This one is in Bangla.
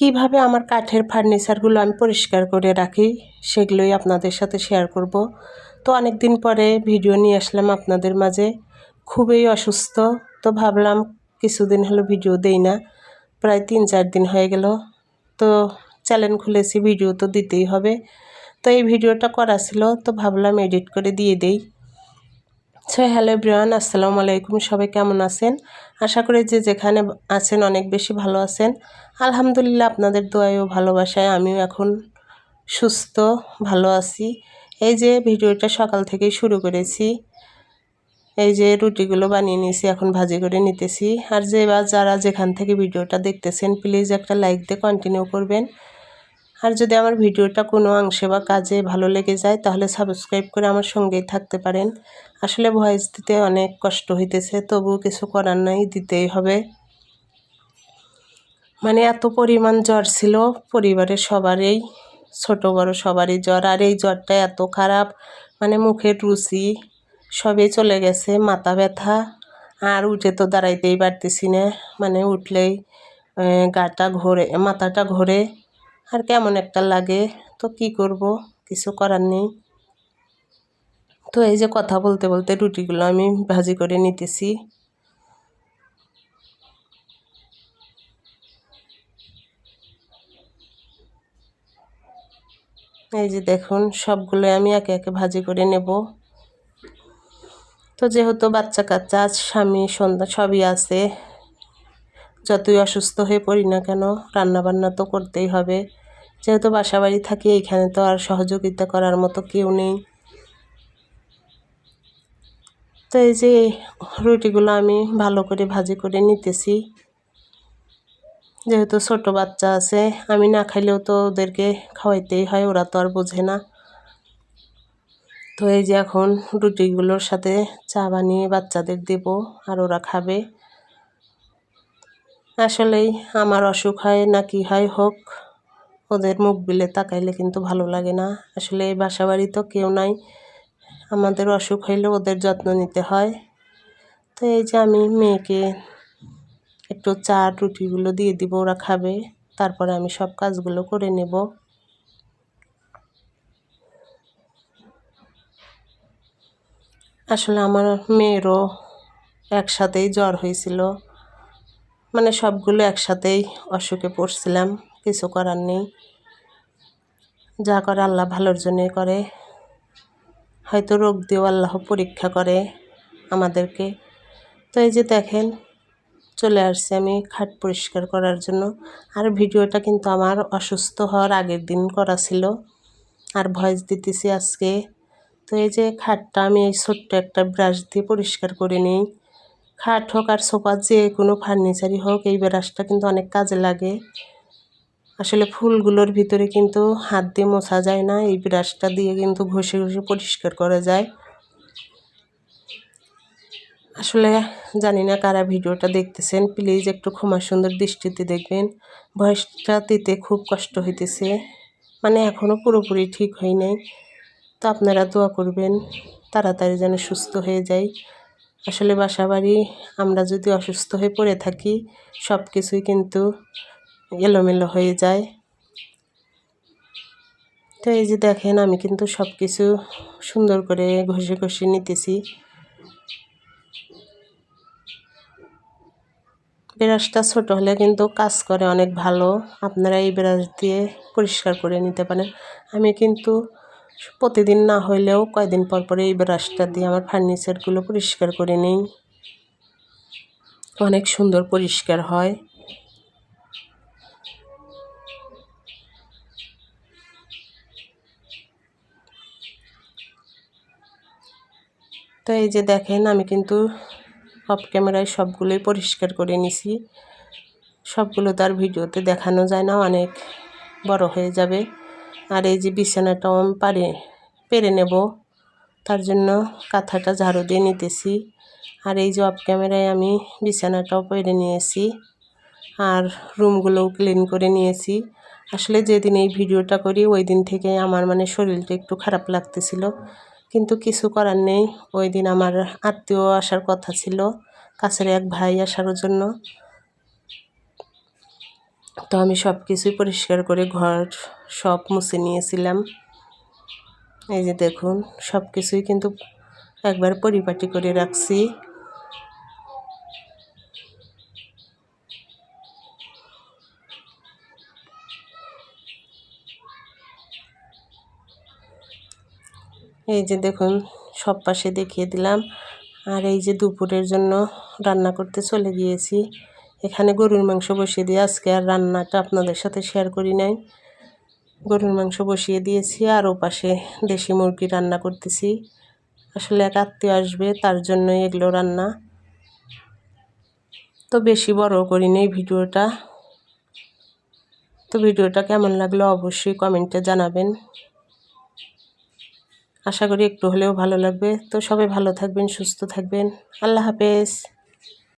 কীভাবে আমার কাঠের ফার্নিচারগুলো আমি পরিষ্কার করে রাখি সেগুলোই আপনাদের সাথে শেয়ার করব। তো অনেক দিন পরে ভিডিও নিয়ে আসলাম আপনাদের মাঝে। খুবই অসুস্থ, তো ভাবলাম কিছুদিন হলো ভিডিও দেই না। প্রায় তিন চার দিন হয়ে গেল। তো চ্যানেল খুলেছি ভিডিও তো দিতেই হবে। তো এই ভিডিওটা করা ছিল, তো ভাবলাম এডিট করে দিয়ে দেই। সো হ্যালো ব্রিয়ান আসসালামু আলাইকুম। সবাই কেমন আছেন? আশা করি যে যেখানে আছেন অনেক বেশি ভালো আছেন। আলহামদুলিল্লাহ, আপনাদের দোয়ায়ও ভালোবাসায় আমিও এখন সুস্থ, ভালো আছি। এই যে ভিডিওটা সকাল থেকেই শুরু করেছি। এই যে রুটিগুলো বানিয়ে নিয়েছি, এখন ভাজি করে নিতেছি। আর যে বা যারা যেখান থেকে ভিডিওটা দেখতেছেন প্লিজ একটা লাইক দিয়ে কন্টিনিউ করবেন। আর যদি আমার ভিডিওটা কোনো অংশে বা কাজে ভালো লেগে যায়, তাহলে সাবস্ক্রাইব করে আমার সঙ্গেই থাকতে পারেন। আসলে ভয়েস দিতে অনেক কষ্ট হইতেছে, তবুও কিছু করার নাই, দিতেই হবে। মানে এত পরিমাণ জ্বর ছিল, পরিবারের সবারই, ছোট বড় সবারই জ্বর, আর এই জ্বরটা এত খারাপ মানে মুখের রুচি সবই চলে গেছে, মাথা ব্যথা, আর উঠে তো দাঁড়াইতেই পারতেছি না মানে উঠলেই গাটা ঘোরে, মাথাটা ঘোরে। আর কেমন একটা লাগে? তো কি করব? কিছু করার নেই। তো এই যে কথা বলতে বলতে রুটিগুলো আমি ভাজি করে নিতেছি। এই যে দেখুন, সবগুলো আমি একে একে ভাজি করে নেব। তো যেহেতু বাচ্চা কাচ্চা, স্বামী সন্ধ্যা সবই আছে, যতই অসুস্থ হয়ে পড়ি না কেন রান্না বান্না তো করতেই হবে। যেহেতু বাসা বাড়ি থাকি এইখানে তো আর সহযোগিতা করার মতো কেউ নেই। তো এই যে রুটিগুলো আমি ভালো করে ভাজি করে নিতেছি। যেহেতু ছোট বাচ্চা আছে, আমি না খাইলেও তো ওদেরকে খাওয়াইতেই হয়, ওরা তো আর বোঝে না। তো এই যে এখন রুটিগুলোর সাথে চা বানিয়ে বাচ্চাদের দেব, আর ওরা খাবে। আসলেই আমার অসুখ হয় না কি হয়, হোক। ওদের মুখ বিলে তাকাইলে কিন্তু ভালো লাগে না। আসলে এই বাসা বাড়ি তো কেউ নাই। আমাদের অসুখ হইলে ওদের যত্ন নিতে হয়। তো এই যে আমি মেয়েকে একটু চা, রুটিগুলো দিয়ে দিব, ওরা খাবে। তারপরে আমি সব কাজগুলো করে নেব। আসলে আমার মেয়েরও একসাথেই জ্বর হয়েছিল। মানে সবগুলো একসাথেই অসুখে পড়ছিলাম। কিছু করার নেই। যা করে আল্লাহ ভালোর জন্যই করে। হয়তো রোগ দিয়েও আল্লাহ পরীক্ষা করে আমাদেরকে। তো এই যে দেখেন, চলে আসছি আমি খাট পরিষ্কার করার জন্য। আর ভিডিওটা কিন্তু আমার অসুস্থ হওয়ার আগের দিন করা ছিল। আর ভয়েস দিতেছি আজকে। তো এই যে খাটটা আমি এই ছোট্ট একটা ব্রাশ দিয়ে পরিষ্কার করে নিই। খাট হোক আর সোফা, যে কোনো ফার্নিচারই হোক, এই ব্রাশটা কিন্তু অনেক কাজে লাগে। আসলে ফুলগুলোর ভিতরে কিন্তু হাত দিয়ে মোছা যায় না, এই ব্রাশটা দিয়ে কিন্তু ঘষে ঘষে পরিষ্কার করা যায়। আসলে জানি না কারা ভিডিওটা দেখতেছেন, প্লিজ একটু ক্ষমা সুন্দর দৃষ্টিতে দেখবেন। ভয়েসটা দিতে খুব কষ্ট হইতেছে মানে এখনও পুরোপুরি ঠিক হয় নাই। তো আপনারা দোয়া করবেন, তাড়াতাড়ি যেন সুস্থ হয়ে যায় আসলে বাসা বাড়ি আমরা যদি অসুস্থ হয়ে পড়ে থাকি সব কিছুই কিন্তু এলোমেলো হয়ে যায়। তো এই যে দেখেন, আমি কিন্তু সব কিছু সুন্দর করে ঘষে ঘষে নিতেছি। ব্রাশটা ছোট হলে কিন্তু কাজ করে অনেক ভালো। আপনারা এই ব্রাশ দিয়ে পরিষ্কার করে নিতে পারেন। আমি কিন্তু প্রতিদিন না হইলেও কয়দিন পর পরে এই ব্রাশটা দিয়ে আমার ফার্নিচারগুলো পরিষ্কার করে নিই। অনেক সুন্দর পরিষ্কার হয়। তো এই যে দেখেন, আমি কিন্তু অফ ক্যামেরায় সবগুলোই পরিষ্কার করে নিছি। সবগুলো তার ভিডিওতে দেখানো যায় না, অনেক বড় হয়ে যাবে। আর এই যে বিছানাটাও আমি পারে, পেরে নেব, তার জন্য কাঁথাটা ঝাড়ু দিয়ে নিতেছি। আর এই যে অফ ক্যামেরায় আমি বিছানাটাও পেরে নিয়েছি, আর রুমগুলোও ক্লিন করে নিয়েছি। আসলে যেদিন এই ভিডিওটা করি, ওই দিন থেকে আমার মানে শরীরটা একটু খারাপ লাগতেছিল। কিন্তু কিছু করার নেই। ওই দিন আমার আত্মীয় আসার কথা ছিল, কাছের এক ভাই আসার জন্য। তো আমি সব কিছুই পরিষ্কার করে ঘর সব মুছে নিয়েছিলাম। এই যে দেখুন সব কিছুই কিন্তু একবার পরিপাটি করে রাখছি। এই যে দেখুন, সব পাশে দেখিয়ে দিলাম। আর এই যে দুপুরের জন্য রান্না করতে চলে গিয়েছি। এখানে গরুর মাংস বসিয়ে দিয়ে আজকে আর রান্নাটা আপনাদের সাথে শেয়ার করি নাই। গরুর মাংস বসিয়ে দিয়েছি আর ও পাশে দেশি মুরগি রান্না করতেছি। আসলে এক আত্মীয় আসবে, তার জন্যই এগুলো রান্না। তো বেশি বড় করি নেই ভিডিওটা। তো ভিডিওটা কেমন লাগল অবশ্যই কমেন্টে জানাবেন। আশা করি একটু হলেও ভালো লাগবে। তো সবাই ভালো থাকবেন সুস্থ থাকবেন। আল্লাহ হাফেজ।